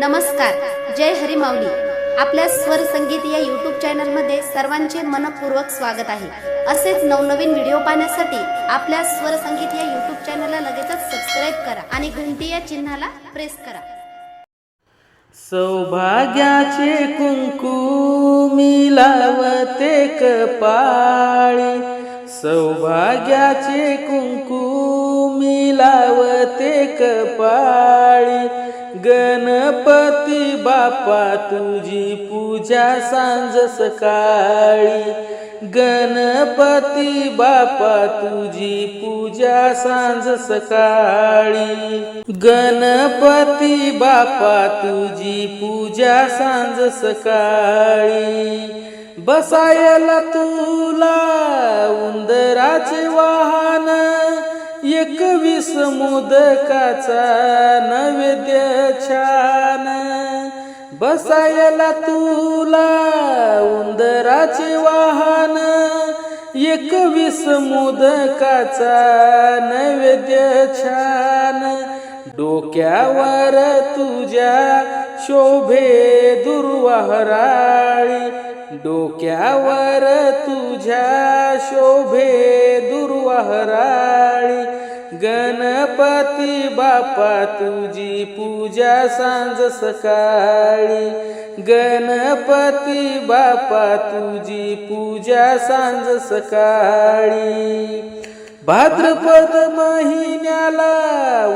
नमस्कार जय हरी माऊली आपल्या स्वर संगीत या यूट्यूब चॅनलमध्ये सर्वांचे मनपूर्वक स्वागत आहे. असेच नवनवीन व्हिडिओ पाहण्यासाठी आपल्या स्वर संगीत या यूट्यूब चॅनलला लगेचच सबस्क्राईब करा आणि घंटी या चिन्हाला प्रेस करा. सौभाग्याचे कुंकू मी लावते कपाळी. सौभाग्याचे कुंकू मी लावते कपाळी. गणपती बापा तुझी पूजा सांज सकाळी. गणपती बापा तुझी पूजा सांज सकाळी. गणपती बापा तुझी पूजा सांज सकाळी. बसायला तुला उंदराचे वाहा एकवीस मोदकाचा नैवेद्य छान बसायला तुला उंदराचे वाहन. एकवीस मोदकाचा नैवेद्य छान डोक्यावर तुझ्या शोभे दुर्वाहराळी. डोक्यावर तुझ्या शोभे दुर्वाहराळी. गणपती बापा तुझी पूजा सांज सकाळी. गणपती बापा तुझी पूजा सांज सकाळी. भाद्रपद महिन्याला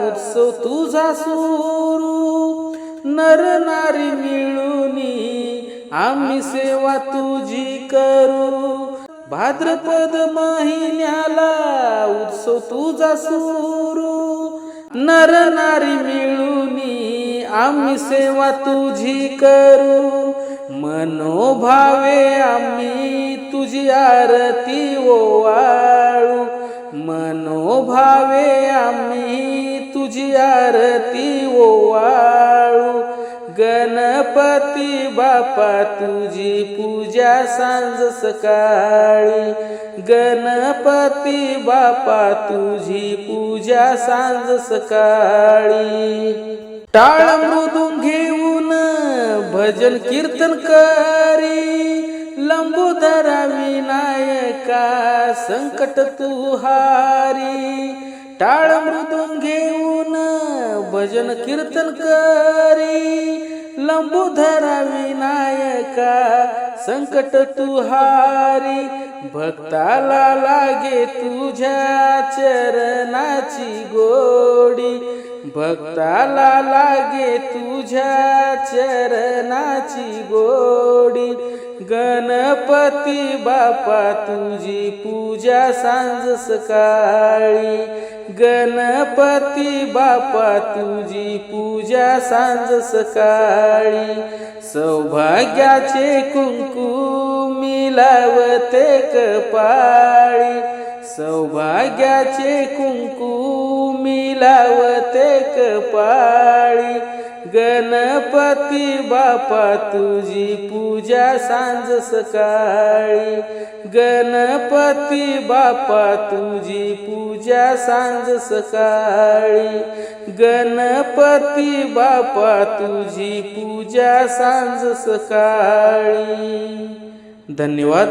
उत्सव तुझा सुरू. नर नारी मिळूनी आम्ही सेवा तुझी करू. भाद्रपद महिन्याला उत्सव तुझा सुरू. नर नारी मिळूनी आम्ही सेवा तुझी करू. मनोभावे आम्ही तुझी आरती ओवाळू. मनोभावे आम्ही तुझी आरती ओवाळू. गणपती बापा तुझी पूजा सांज सकाळी. गणपती बापा तुझी पूजा सांज सकाळी. टाळ मृदून घेऊन भजन कीर्तन करी. लंबोदरा विनायका संकट तुहारी. टाळ मृदून घेऊन भजन कीर्तन करी. लंबोदरा विनायका संकट तुहारी भक्ताला लागे तुझ्या चरणाची गोडी. भक्ताला लागे तुझ्या चरणाची गोडी. गणपती बापा तुझी पूजा सांज सकाळी. गणपती बापा तुझी पूजा सांज सकाळी. सौभाग्याचे कुंकू मी कपाळी. सौभाग्याचे कुंकू मी कपाळी. गणपती बापा तुझी पूजा सांज सकाळी. गणपती बापा तुझी पूजा सांज सकाळी. गणपती बापा तुझी पूजा सांज सकाळी. धन्यवाद.